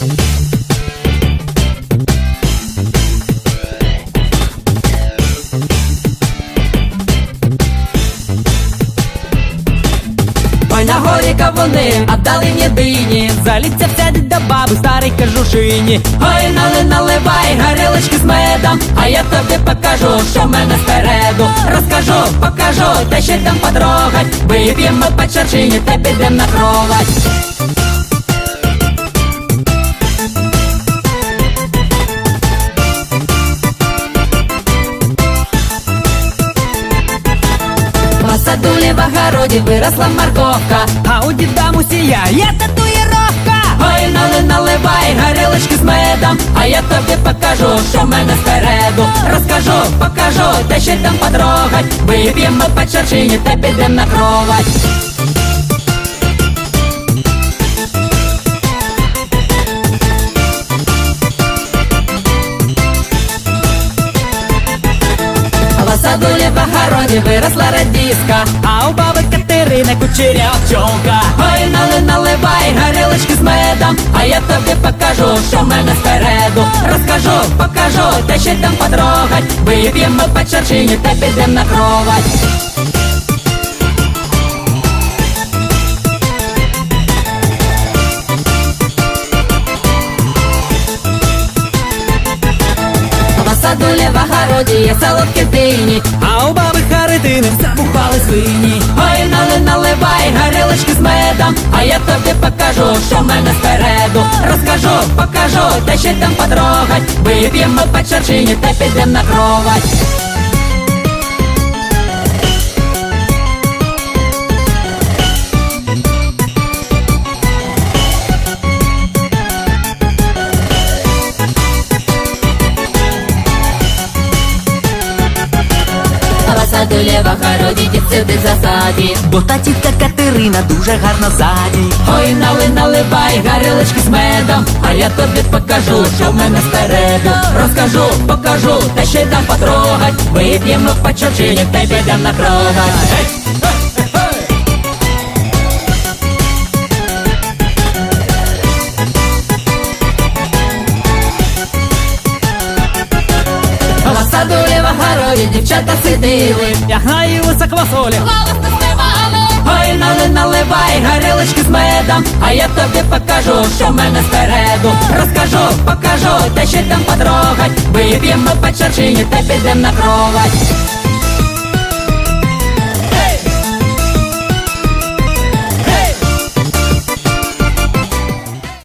Ой, на горі кавуни, а вдалині дині. Заліться сядуть до баби, старий кажушині Ой, нали, наливай горілочки з медом А я тобі покажу, що в мене спереду. Розкажу, покажу, та ще там потрогать. Вип'ємо по чарчині, та підем на кровать садулі в огороді виросла морковка. А у діда мусія є татуїровка. Ой, нали, наливай горілочки з медом. А я тобі покажу, що в мене спереду. Розкажу, покажу, де ще там потрогать. Вип'ємо по чарчині, та підем на кровать В садулі в огороді виросла радіска А у баби Катерини кучерявчонка Ой, нали, наливай горілочки з медом А я тобі покажу, що в мене спереду. Розкажу, покажу, та ще там потрогать. Вип'ємо по чаршині та підем на кровать садулі в солодкі дині. А у баби Харитини забухали свині. Ой, нали, наливай горілочки з медом. А я тобі покажу, що в мене спереду. Розкажу, покажу, та ще там потрогать. Вип'ємо по чарчині, та підем на кровать В в огороді дівцити в засаді. Бо та тітка Катерина дуже гарна ззаді. Ой, нали, наливай горілочки з медом А я тобі покажу, що в мене спереду. Розкажу, покажу, та ще там потрогать. Вип'ємо по чарчині, та й підем на кровать садулі дівчата сиділи. Як на уса квасолі. Ой, нали, наливай горілочки з медом. А я тобі покажу, що в мене спереду. Розкажу, покажу, та ще там потрогать. Вип'ємо по чарчині, та підем на кровать